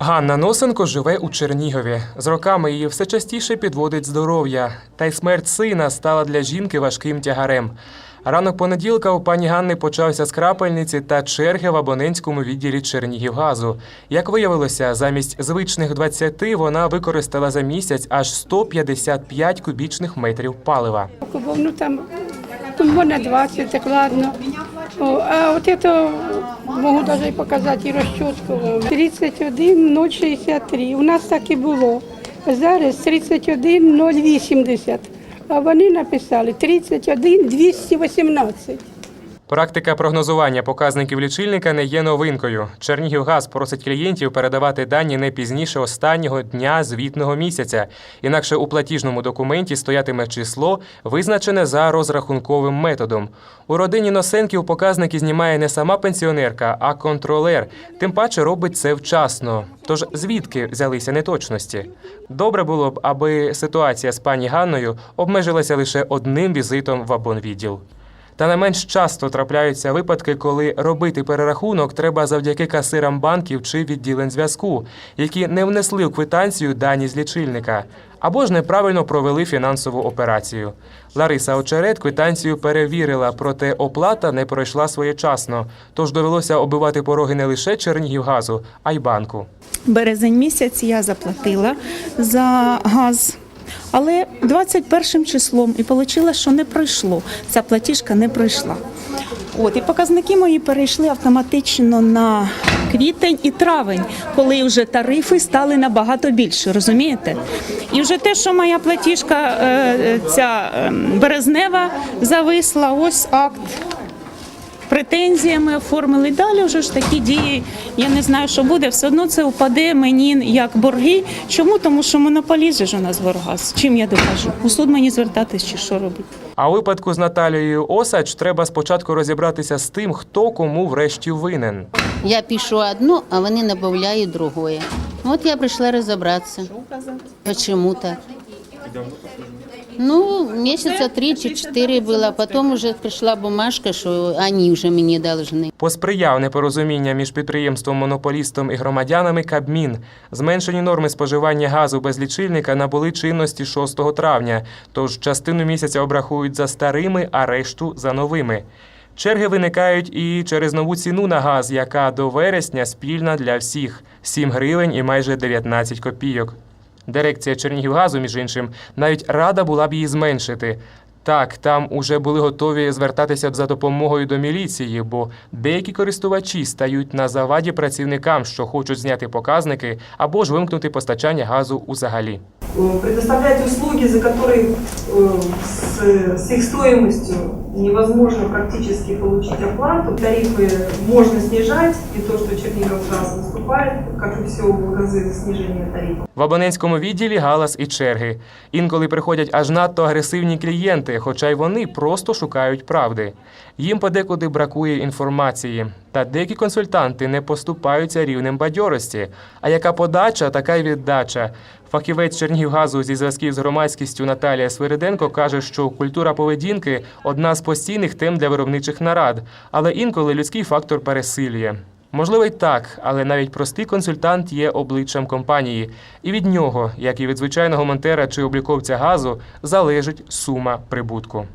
Ганна Носенко живе у Чернігові. З роками її все частіше підводить здоров'я, та й смерть сина стала для жінки важким тягарем. Ранок понеділка у пані Ганни почався з крапельниці та черги в абонентському відділі Чернігівгазу. Як виявилося, замість звичних 20 вона використала за місяць аж 155 кубічних метрів палива. Кубов, ну там можна 20, так. А от это можу навіть показати і розчотку. 31 063. У нас так і було. Зараз 31 080. А вони написали 31 218. Практика прогнозування показників лічильника не є новинкою. Чернігівгаз просить клієнтів передавати дані не пізніше останнього дня звітного місяця. Інакше у платіжному документі стоятиме число, визначене за розрахунковим методом. У родині Носенків показники знімає не сама пенсіонерка, а контролер. Тим паче робить це вчасно. Тож звідки взялися неточності? Добре було б, аби ситуація з пані Ганною обмежилася лише одним візитом в абонвідділ. Та не менш часто трапляються випадки, коли робити перерахунок треба завдяки касирам банків чи відділень зв'язку, які не внесли в квитанцію дані з лічильника, або ж неправильно провели фінансову операцію. Лариса Очерет квитанцію перевірила, проте оплата не пройшла своєчасно, тож довелося оббивати пороги не лише Чернігівгазу, а й банку. Березень місяць я заплатила за газ. Але 21 числом і вийшло, що не пройшло. Ця платіжка не пройшла. От і показники мої перейшли автоматично на квітень і травень, коли вже тарифи стали набагато більше, розумієте? І вже те, що моя платіжка е, ця е, березнева зависла, ось акт претензіями оформили. Далі вже ж такі дії. Я не знаю, що буде. Все одно це впаде мені як борги. Чому? Тому що монополіст же ж у нас Воргаз. Чим я докажу? У суд мені звертатись чи що робити? А у випадку з Наталією Осач треба спочатку розібратися з тим, хто кому врешті винен. Я пишу одну, а вони надають другое. От я прийшла розібратися. Почему так? Ну, місяця три чи чотири було, потім вже прийшла бумажка, що вони вже мені повинні. Посприяв непорозуміння між підприємством монополістом і громадянами Кабмін. Зменшені норми споживання газу без лічильника набули чинності 6 травня, тож частину місяця обрахують за старими, а решту за новими. Черги виникають і через нову ціну на газ, яка до вересня спільна для всіх 7 гривень і майже 19 копійок. Дирекція Чернігівгазу, між іншим, навіть рада була б її зменшити. Так, там уже були готові звертатися б за допомогою до міліції, бо деякі користувачі стають на заваді працівникам, що хочуть зняти показники або ж вимкнути постачання газу узагалі. э, предоставлять услуги, за которые э, с, с их стоимостью невозможно практически получить оплату. Тарифы можно снижать, и то, что Чернигов газ выступает, как и все в разы снижения тарифов. В абонентському відділі галас і черги. Інколи приходять аж надто агресивні клієнти, хоча й вони просто шукають правди. Їм подекуди бракує інформації. Та деякі консультанти не поступаються рівнем бадьорості. А яка подача, така й віддача. Фахівець Чернігівгазу зі зв'язків з громадськістю Наталія Свириденко каже, що культура поведінки одна з постійних тем для виробничих нарад, але інколи людський фактор пересилює. Можливо, й так, але навіть простий консультант є обличчям компанії, і від нього, як і від звичайного монтера чи обліковця газу, залежить сума прибутку.